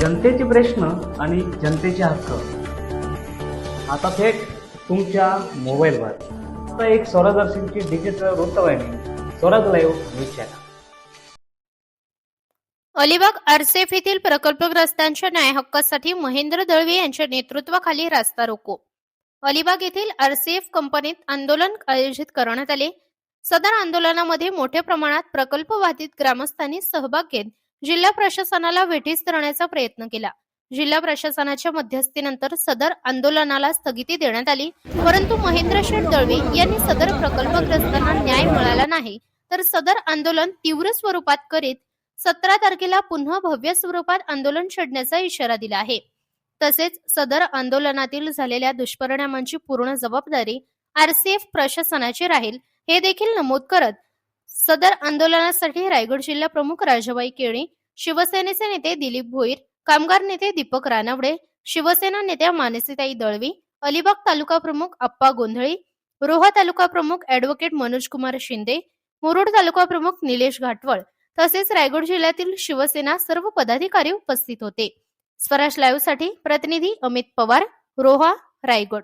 जनतेचे प्रश्न आणि जनतेचे हक्क. आता थेट तुमच्या मोबाईलवर आता एक स्वरादर्शनची डिजिटल वृत्तवाहिनी Swaraj live news channel Alibag RCF येथील प्रकल्पग्रस्तांच्या न्याय हक्कासाठी महेंद्र दळवे यांच्या नेतृत्वाखाली रास्ता रोको. अलिबाग येथील आरसेफ कंपनीत आंदोलन आयोजित करण्यात आले. सदर आंदोलनामध्ये मोठ्या प्रमाणात प्रकल्प बाधित ग्रामस्थांनी सहभाग घेत जिल्हा प्रशासनाला वेठीस धरण्याचा प्रयत्न केला. जिल्हा प्रशासनाच्या मध्यस्थीनंतर सदर आंदोलनाला स्थगिती देण्यात आली. परंतु महेंद्र शेठ दळवे यांनी सदर प्रकल्पग्रस्तांना न्याय मिळाला नाही तर सदर आंदोलन तीव्र स्वरूपात करीत सतरा तारखेला पुन्हा भव्य स्वरूपात आंदोलन छेडण्याचा इशारा दिला आहे. तसेच सदर आंदोलनातील झालेल्या दुष्परिणामांची पूर्ण जबाबदारी आरसीएफ प्रशासनाची राहील हे देखील नमूद करत सदर आंदोलनासाठी रायगड जिल्हा प्रमुख राजाबाई केळी शिवसेनेचे नेते दिलीप भोईर कामगार नेते दीपक रानवडे शिवसेना नेत्या मानसीताई दळवी अलिबाग तालुका प्रमुख अप्पा गोंधळी रोहा तालुका प्रमुख ऍडव्होकेट मनोज कुमार शिंदे मुरुड तालुका प्रमुख निलेश घाटवळ तसेच रायगड जिल्ह्यातील शिवसेना सर्व पदाधिकारी उपस्थित होते. स्वराज लाईव्हसाठी प्रतिनिधी अमित पवार रोहा रायगड.